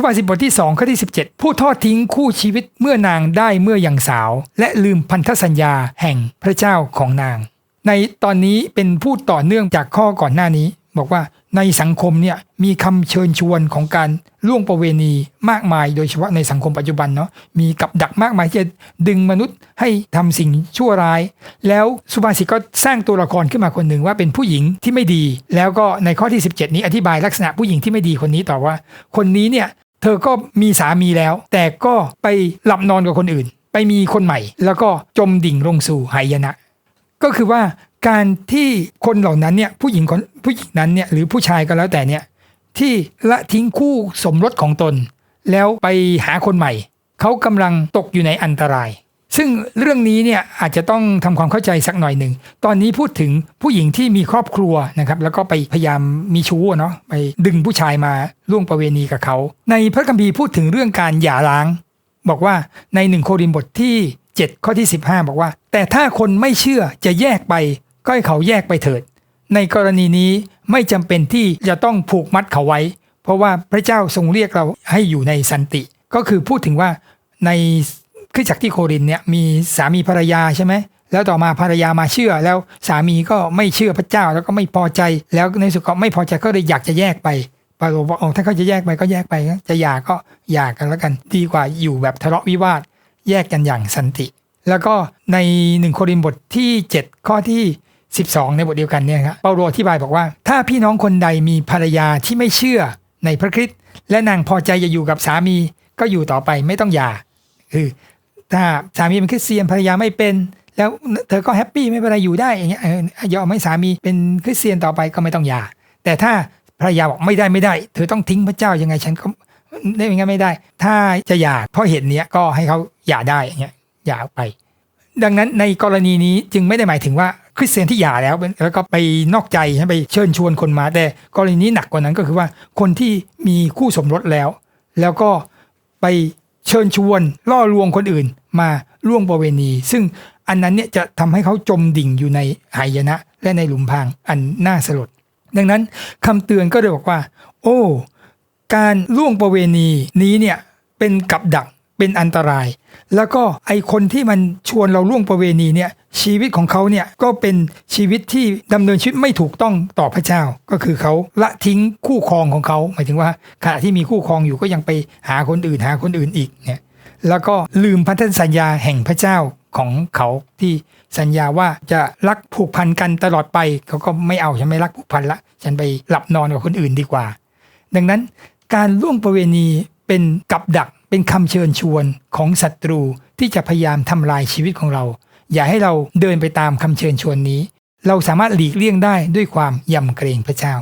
สุภาษิตบทที่2ข้อที่ 17 ผู้ทอดทิ้งคู่ชีวิตเมื่อนางได้เมื่อยังสาว และลืมพันธสัญญาแห่งพระเจ้าของนาง ในตอนนี้เป็นพูดต่อเนื่องจากข้อก่อนหน้านี้ บอกว่าในสังคมเนี่ยมีคำเชิญชวนของการล่วงประเวณีมากมาย โดยเฉพาะในสังคมปัจจุบันเนาะมีกับดักมากมายที่จะดึงมนุษย์ให้ทำสิ่งชั่วร้าย แล้วสุภาษิตก็สร้างตัวละครขึ้นมาคนหนึ่งว่าเป็นผู้หญิงที่ไม่ดี แล้วก็ในข้อที่ 17 นี้อธิบายลักษณะผู้หญิงที่ไม่ดีคนนี้ต่อว่า คนนี้เนี่ย เธอก็มีสามีแล้ว แต่ก็ไปหลับนอนกับคนอื่น ไปมีคนใหม่ แล้วก็จมดิ่งลงสู่หายนะ ก็คือว่าการที่คนเหล่านั้นเนี่ยผู้หญิงคนผู้หญิงนั้นเนี่ยหรือผู้ชายก็แล้วแต่เนี่ยที่ละทิ้งคู่สมรสของตน แล้วไปหาคนใหม่ เขากำลังตกอยู่ในอันตราย ซึ่งเรื่องนี้เนี่ยอาจจะต้องทำความเข้าใจสักหน่อยหนึ่ง ตอนนี้พูดถึงผู้หญิงที่มีครอบครัวนะครับแล้วก็ไปพยายามมีชู้เนาะไปดึงผู้ชายมาล่วงประเวณีกับเขา ในพระคัมภีร์พูดถึงเรื่องการหย่าร้าง บอกว่าในหนึ่งโครินบทที่ 7 ข้อที่ 15 บอกว่า แต่ถ้าคนไม่เชื่อจะแยกไป ก็ให้เขาแยกไปเถิด ในกรณีนี้ไม่จำเป็นที่จะต้องผูกมัดเขาไว้ เพราะว่าพระเจ้าทรงเรียกเราให้อยู่ในสันติ ก็คือพูดถึงว่าใน ริสตจักรที่โครินเนี่ยมีสามีภรรยาใช่ไหมแล้วต่อมาภรรยามาเชื่อ แล้วสามีก็ไม่เชื่อพระเจ้าแล้วก็ไม่พอใจ แล้วในสุดก็ไม่พอใจก็เลยอยากจะแยกไปปาโลบอกถ้าเขาจะแยกไปก็แยกไปจะหย่าก็หย่ากันแล้วกัน ดีกว่าอยู่แบบทะเลาะวิวาทแยกกันอย่างสันติ แล้วก็ในหนึ่งโครินบทที่ 7 ข้อที่ 12 ในบทเดียวกันเนี่ยครับเปาโลอธิบายบอกว่า ถ้าพี่น้องคนใดมีภรรยาที่ไม่เชื่อในพระคริสต์และนางพอใจจะอยู่กับสามีก็อยู่ต่อไปไม่ต้องหย่าคือ ถ้าสามีเป็นคริสเตียนภรรยาไม่เป็น แล้วเธอก็แฮปปี้ไม่เป็นไรอยู่ได้อย่างเงี้ยเออยอมให้สามีเป็นคริสเตียนต่อไปก็ไม่ต้องหย่าแต่ถ้าภรรยาบอกไม่ได้ไม่ได้ เธอต้องทิ้งพระเจ้ายังไงฉันก็ได้ยังไงไม่ได้ ถ้าจะหย่าเพราะเหตุเนี้ยก็ให้เขาหย่าได้อย่างเงี้ยหย่าไป ดังนั้นในกรณีนี้จึงไม่ได้หมายถึงว่าคริสเตียนที่หย่าแล้วแล้วก็ไปนอกใจไปเชิญชวนคนมา แต่กรณีนี้หนักกว่านั้นก็คือว่าคนที่มีคู่สมรสแล้ว แล้วก็ไป เชิญชวนล่อลวงคนอื่นมาล่วงประเวณี ซึ่งอันนั้นเนี่ยจะทำให้เขาจมดิ่งอยู่ในหายนะ และในหลุมพรางอันน่าสลด ดังนั้นคำเตือนก็เลยบอกว่า โอ้ การล่วงประเวณีนี้เนี่ยเป็นกับดัก เป็นอันตราย แล้วก็ไอคนที่มันชวนเราล่วงประเวณีเนี่ยชีวิตของเขาเนี่ยก็เป็นชีวิตที่ดำเนินชีวิตไม่ถูกต้องต่อพระเจ้า ก็คือเขาละทิ้งคู่ครองของเขา หมายถึงว่าขณะที่มีคู่ครองอยู่ก็ยังไปหาคนอื่นหาคนอื่นอีกเนี่ยแล้วก็ลืมพันธสัญญาแห่งพระเจ้าของเขาที่สัญญาว่าจะรักผูกพันกันตลอดไปเขาก็ไม่เอาฉันไม่รักผูกพันละ ฉันไปหลับนอนกับคนอื่นดีกว่า ดังนั้นการล่วงประเวณีเป็นกับดัก เป็นคำเชิญชวนของศัตรูที่จะพยายามทำลายชีวิตของเรา อย่าให้เราเดินไปตามคำเชิญชวนนี้ เราสามารถหลีกเลี่ยงได้ด้วยความยำเกรงพระเจ้า